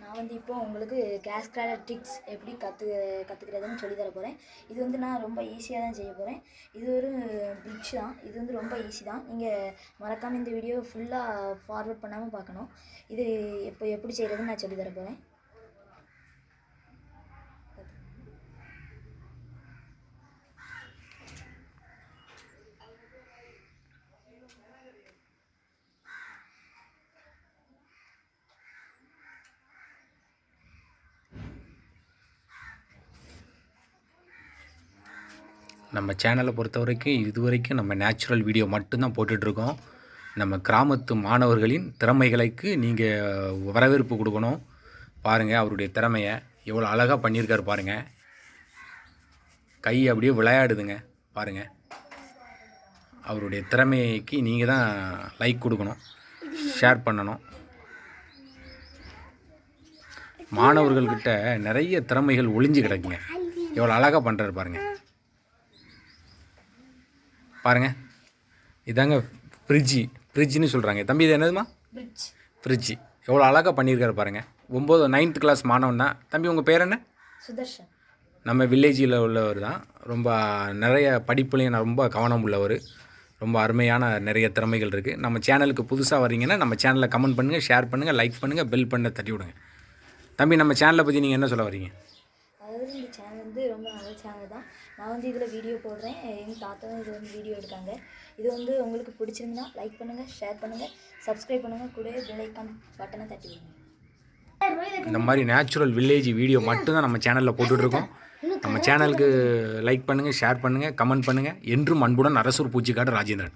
நான் வந்து இப்போ உங்களுக்கு கேஸ் கிராடர் ட்ரிக்ஸ் எப்படி கற்று கற்றுக்கிறதுன்னு சொல்லி தர போகிறேன் இது வந்து நான் ரொம்ப ஈஸியாக தான் செய்ய போகிறேன் இது ஒரு பிரிட்ஜ் தான். இது வந்து ரொம்ப ஈஸி தான். நீங்கள் மறக்காமல் இந்த வீடியோ ஃபுல்லாக ஃபார்வர்ட் பண்ணாமல் பார்க்கணும். இது இப்போ எப்படி செய்கிறதுன்னு நான் சொல்லி தர போகிறேன் நம்ம சேனலை பொறுத்த வரைக்கும் இது வரைக்கும் நம்ம நேச்சுரல் வீடியோ மட்டும்தான் போட்டுட்ருக்கோம். நம்ம கிராமத்து மாணவர்களின் திறமைகளுக்கு நீங்கள் வரவேற்பு கொடுக்கணும். பாருங்கள் அவருடைய திறமையை எவ்வளோ அழகாக பண்ணியிருக்காரு பாருங்கள் கை அப்படியே விளையாடுதுங்க பாருங்கள் அவருடைய திறமைக்கு நீங்கள் தான் லைக் கொடுக்கணும் ஷேர் பண்ணணும். மாணவர்கள்கிட்ட நிறைய திறமைகள் ஒளிஞ்சு கிடக்குங்க. எவ்வளோ அழகாக பண்ணுறாரு பாருங்கள் பாருங்கள் இதாங்க ஃப்ரிட்ஜி ஃப்ரிட்ஜ்னு சொல்கிறாங்க தம்பி இது என்னதுமா பிரிட்ஜ். ஃப்ரிட்ஜி எவ்வளோ அழகாக பண்ணியிருக்காரு பாருங்கள் ஒம்பது நைன்த் கிளாஸ் மாணவன் தான். தம்பி உங்கள் பேர் என்ன? சுதர்ஷன். நம்ம வில்லேஜில் உள்ளவர் தான். ரொம்ப நிறைய படிப்புலையும் ரொம்ப கவனம் உள்ளவர். ரொம்ப அருமையான நிறைய திறமைகள் இருக்குது நம்ம சேனலுக்கு புதுசாக வர்றீங்கன்னா நம்ம சேனலை கமெண்ட் பண்ணுங்கள் ஷேர் பண்ணுங்கள் லைக் பண்ணுங்கள் பெல் பண்ண தட்டி விடுங்க. தம்பி நம்ம சேனலை பற்றி நீங்கள் என்ன சொல்ல வரீங்க அதாவது இந்த சேனல் வந்து ரொம்ப நல்ல சேனல் தான். நான் வந்து இதில் வீடியோ போடுறேன். எங்கள் தாத்தா இதில் வந்து வீடியோ எடுக்காங்க. இது வந்து உங்களுக்கு பிடிச்சிருந்தா லைக் பண்ணுங்கள் ஷேர் பண்ணுங்கள் சப்ஸ்கிரைப் பண்ணுங்கள் கூடவே பெல்லைக்கான் பட்டனை தட்டி விடுங்க. இந்த மாதிரி நேச்சுரல் வில்லேஜ் வீடியோ மட்டும்தான் நம்ம சேனலில் போட்டுட்ருக்கோம் நம்ம சேனலுக்கு லைக் பண்ணுங்கள் ஷேர் பண்ணுங்கள் கமெண்ட் பண்ணுங்கள் என்றும் அன்புடன் அரசூர் பூச்சிக்காடு ராஜேந்திரன்.